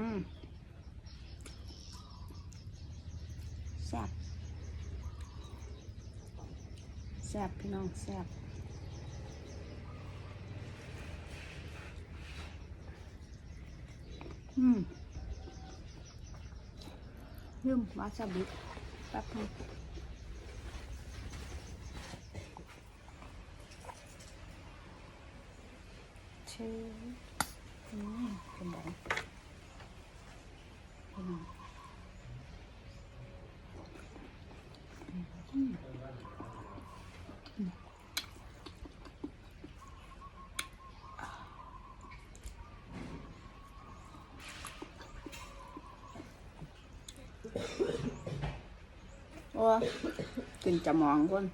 แซ่บแซ่บพี่น้องแซ่บอืมลืมวาซาบิแป๊บนึงเชื่ออืมเป็นไง พี่น้องโอ้กินจะมองคน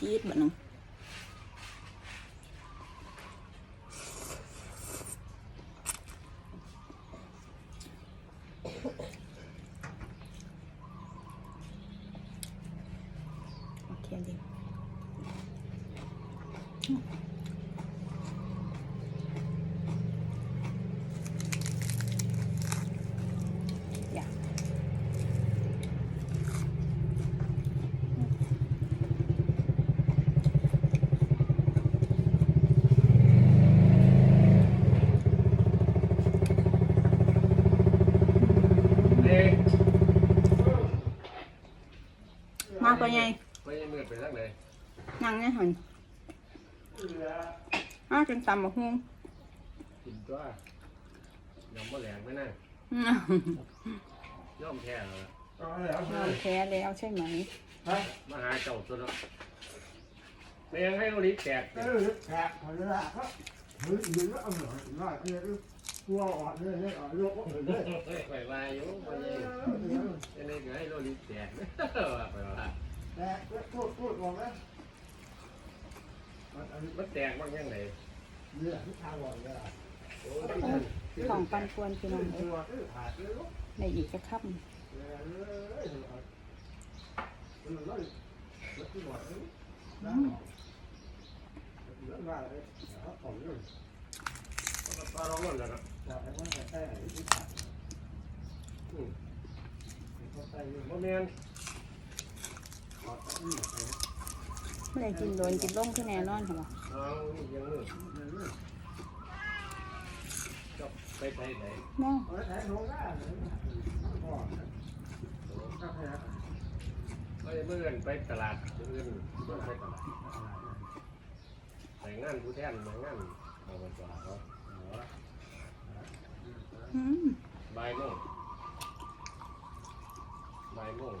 จี๊ดแบบนึง โอเคดีอย่า เด็ก มาไปไงไปยังมืดไปทางไหนนั่งไงหันมาจนตำบักฮุ่งกินตัวยังบ่แหลงไม่นั่งอืมย่อมแท้แล้วล่ะนอนแพ้แล้วใช่ไหมมาหาเจ้าตัวเนาะไม่ยังให้โรลิแตกเออแขกเขาจะละก็เฮ้ยยืนแล้วเอาหน่อยหน่อยคือตัวอ่อนเลยเนี่ยอ่อนโยกเลยเลยเฮ้ยไปวายอยู่ไปยังจะ ได้โรลิแตกว่าไปว่าแต่พูดพูดบอกนะมันแตกบ้างยังไงเนื้อที่ทางอ่อนเลยโอ้ที่นั่นของปันควรพี่น้องในอีกจะค่เล บ่แม่นขอดนี่ไปำไม่ได้กินโดนกินล่มขึ้นแน่นอนเหรอเอายังมืดจบไปไทยไหนแม่เอาแต่ลงได้เลยก่อนก็แค่ไปเมื่อไปตลาดเมื่อเมื่อไปตลาดแต่งงานผู้แทนแต่งงานเอาไปตลาดเขาอืมบ่ายโมงบ่ายโมง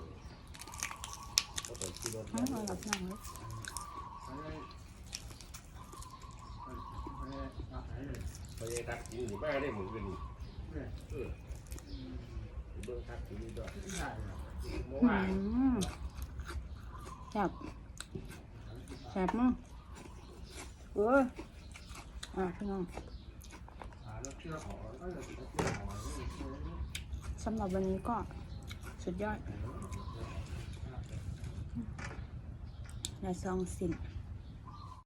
ก็เปิดขี่รถเอาเอากับน้องเลยไปยังทักกินอยู่บ้านได้หมือนกันเออเบิ่งทักกินด้วยเมื่อวานอืมแซ่บแซ่บมากเอออะพี่น้องสำหรับวันนี้ก็สุดยอด ในซองสิน